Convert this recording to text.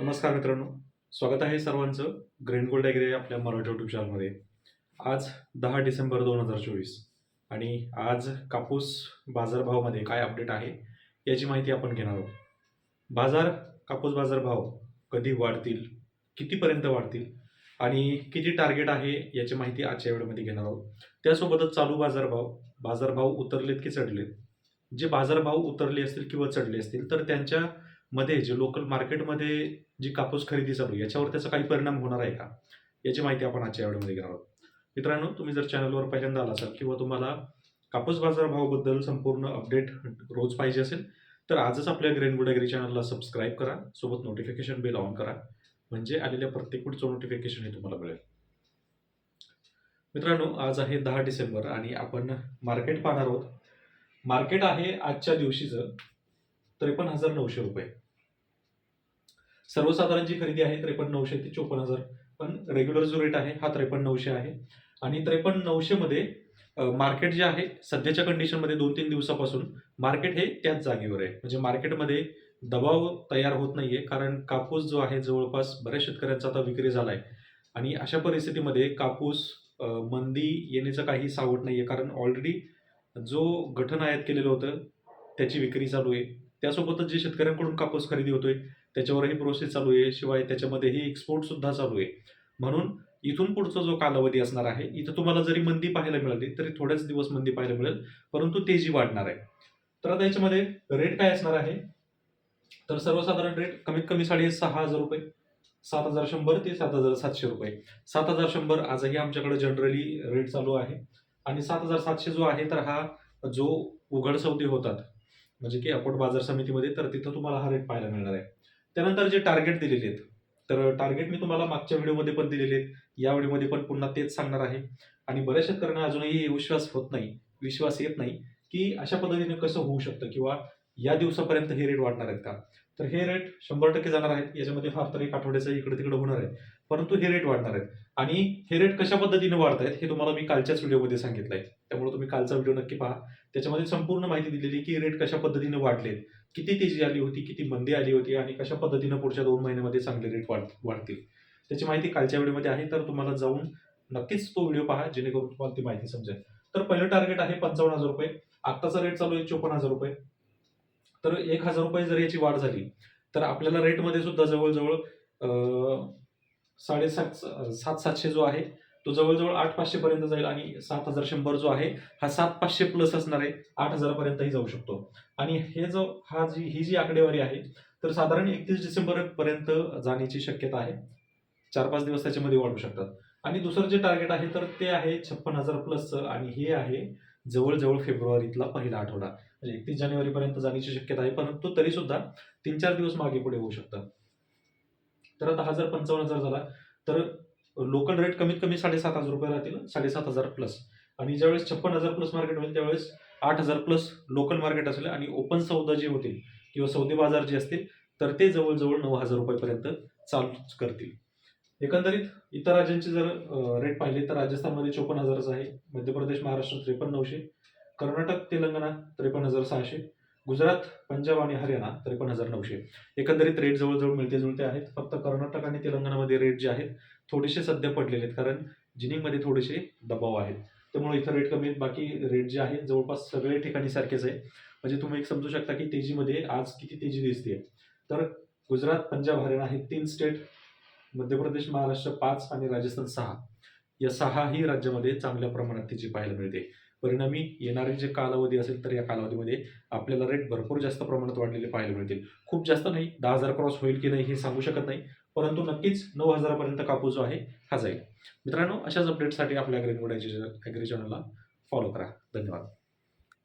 नमस्कार मित्रांनो. स्वागत आहे सर्वांचं ग्रेन गोल्ड ॲग्री आपल्या मराठी युट्यूब चॅनलमध्ये आज दहा डिसेंबर दोन हजार चोवीस आणि आज कापूस बाजारभावामध्ये काय अपडेट आहे याची माहिती आपण घेणार आहोत. बाजार कापूस बाजारभाव कधी वाढतील कितीपर्यंत वाढतील आणि किती टार्गेट आहे याची माहिती आजच्या वेळेमध्ये घेणार आहोत. त्यासोबतच चालू बाजारभाव बाजारभाव उतरलेत की चढलेत? जे बाजारभाव उतरले असतील किंवा चढले असतील तर त्यांच्या मध्ये जे लोकल मार्केटमध्ये जी कापूस खरेदी चालू आहे याच्यावर त्याचा काही परिणाम होणार आहे का? याची माहिती आपण आजच्या व्हिडिओमध्ये घेणार आहोत. मित्रांनो तुम्ही जर चॅनलवर पहिल्यांदा आला असाल किंवा तुम्हाला कापूस बाजारभावाबद्दल संपूर्ण अपडेट रोज पाहिजे असेल तर आजच आपल्या ग्रेन गुड ॲग्री चॅनलला सबस्क्राईब करा सोबत नोटिफिकेशन बेल ऑन करा म्हणजे आलेल्या प्रत्येक पुढचं नोटिफिकेशन हे तुम्हाला मिळेल. मित्रांनो आज आहे दहा डिसेंबर आणि आपण मार्केट पाहणार आहोत. मार्केट आहे आजच्या दिवशीचं. त्रेपन्न हजार नऊशे रुपये. सर्वसाधारण जी खरेदी आहे त्रेपन्न नऊशे ते चोपन्न हजार. पण रेग्युलर जो रेट आहे हा त्रेपन्न नऊशे आहे. आणि त्रेपन्न नऊशेमध्ये मार्केट जे आहे सध्याच्या कंडिशनमध्ये दोन तीन दिवसापासून मार्केट हे त्याच जागेवर आहे. म्हणजे मार्केटमध्ये दबाव तयार होत नाहीये. कारण कापूस जो आहे जवळपास बऱ्याच शेतकऱ्यांचा आता विक्री झाला आहे आणि अशा परिस्थितीमध्ये कापूस मंदी येण्याचं काही सावट नाही आहे कारण ऑलरेडी जो गठन आयात केलेलं होतं त्याची विक्री चालू आहे. त्यासोबतच जे शेतकऱ्यांकडून कापूस खरेदी होतोय त्याच्यावरही प्रोसेस चालू आहे. शिवाय त्याच्यामध्येही एक्सपोर्ट सुद्धा चालू आहे. म्हणून इथून पुढचा जो कालावधी असणार आहे इथं तुम्हाला जरी मंदी पाहायला मिळाली तरी थोडेच दिवस मंदी पाहायला मिळेल परंतु तेजी वाढणार आहे. तर आता याच्यामध्ये रेट काय असणार आहे? तर सर्वसाधारण रेट कमीत कमी साडे सहा हजार रुपये. सात हजार शंभर ते सात हजार सातशे रुपये. सात हजार शंभर आजही आमच्याकडे जनरली रेट चालू आहे. आणि सात हजार सातशे जो आहे तर हा जो उघड सौदे होतात म्हणजे की अकोट बाजार समितीमध्ये तर तिथं तुम्हाला हा रेट पाहायला मिळणार आहे. त्यानंतर जे टार्गेट दिलेले आहेत तर टार्गेट मी तुम्हाला मागच्या व्हिडिओमध्ये पण दिलेले आहेत. या व्हिडिओमध्ये पण पुन्हा तेच सांगणार आहे. आणि बऱ्याच शेतकऱ्यांना अजूनही विश्वास होत नाही विश्वास येत नाही की अशा पद्धतीने कसं होऊ शकतं किंवा या दिवसापर्यंत हे रेट वाढणार आहेत का? तर हे रेट शंभर टक्के जाणार आहेत. याच्यामध्ये फार तर एक आठवड्याचं इकडे तिकडे होणार आहे. परंतु हे रेट वाढणार आहेत. आणि हे रेट कशा पद्धतीने वाढत आहेत हे तुम्हाला मी कालच्याच व्हिडिओमध्ये सांगितलंय. त्यामुळे तुम्ही कालचा व्हिडिओ नक्की पहा. त्याच्यामध्ये संपूर्ण माहिती दिलेली की रेट कशा पद्धतीने वाढलेत किती तेजी आली होती किती मंदी आली होती आणि कशा पद्धतीनं पुढच्या दोन महिन्यामध्ये चांगले रेट वाढ वाढतील. त्याची माहिती कालच्या व्हिडिओमध्ये आहे तर तुम्हाला जाऊन नक्कीच तो व्हिडिओ पहा जेणेकरून तुम्हाला ती माहिती समजेल. तर पहिलं टार्गेट आहे पंचावन्न हजार रुपये. आत्ताचा रेट चालू आहे चोपन्न हजार रुपये. तर एक हजार रुपये जर याची वाढ झाली तर आपल्याला रेटमध्ये सुद्धा जवळजवळ साडेसात सात सातशे जो आहे तो जवळजवळ आठ पाचशे पर्यंत जाईल आणि सात हजार शंभर जो आहे हा सात पाचशे प्लस असणार आहे आठ हजारापर्यंतही जाऊ शकतो. आणि हे जो हा जी ही जी आकडेवारी आहे तर साधारण एकतीस डिसेंबर पर्यंत जाण्याची शक्यता आहे. चार पाच दिवस त्याच्यामध्ये वाढू शकतात. आणि दुसरं जे टार्गेट आहे तर ते आहे छप्पन हजार प्लसचं आणि हे आहे जवळजवळ फेब्रुवारीतला पहिला आठवडा. म्हणजे एकतीस जानेवारीपर्यंत जाण्याची शक्यता आहे परंतु तरी सुद्धा तीन चार दिवस मागे पुढे होऊ शकतात तर आता हा जर पंचावन्न हजार झाला तर लोकल रेट कमीत कमी साडेसात हजार रुपये राहतील साडेसात हजार प्लस आणि ज्यावेळेस छप्पन हजार प्लस मार्केट होईल त्यावेळेस आठ हजार प्लस लोकल मार्केट असेल आणि ओपन सौदा जे होतील किंवा सौदे बाजार जे असतील तर ते जवळजवळ नऊ हजार रुपयेपर्यंत चालूच करतील. एकंदरीत इतर राज्यांचे जर रेट पाहिले तर राजस्थानमध्ये चोपन्न हजारच आहे मध्य प्रदेश महाराष्ट्र त्रेपन्न नऊशे कर्नाटक तेलंगणा त्रेपन्न हजार सहाशे गुजरात पंजाब आणि हरियाणा त्रेपन्न हजार नऊशे. एकंदरीत रेट जवळजवळ मिळते जुळते आहेत. फक्त कर्नाटक आणि तेलंगणामध्ये रेट जे आहेत थोडेसे सध्या पडलेले आहेत. कारण जिनिंगमध्ये थोडेसे दबाव आहेत. त्यामुळे इथं रेट कमी आहेत. बाकी रेट जे आहेत जवळपास सगळे ठिकाणी सारखेच आहे. म्हणजे तुम्ही एक समजू शकता की तेजीमध्ये आज किती तेजी दिसते तर गुजरात पंजाब हरियाणा हे तीन स्टेट मध्य प्रदेश महाराष्ट्र पाच आणि राजस्थान सहा. या सहाही राज्यामध्ये चांगल्या प्रमाणात तेजी पाहायला मिळते. परिणामी येणारे जे कालावधी असेल तर या कालावधीमध्ये आपल्याला रेट भरपूर जास्त प्रमाणात वाढलेले पाहायला मिळतील. खूप जास्त नाही दहा हजार क्रॉस होईल की नाही हे सांगू शकत नाही परंतु नक्कीच नऊ हजारापर्यंत कापूस जो आहे हा जाईल. मित्रांनो अशाच अपडेटसाठी आपल्या ॲग्री ॲग्री चॅनलला फॉलो करा. धन्यवाद.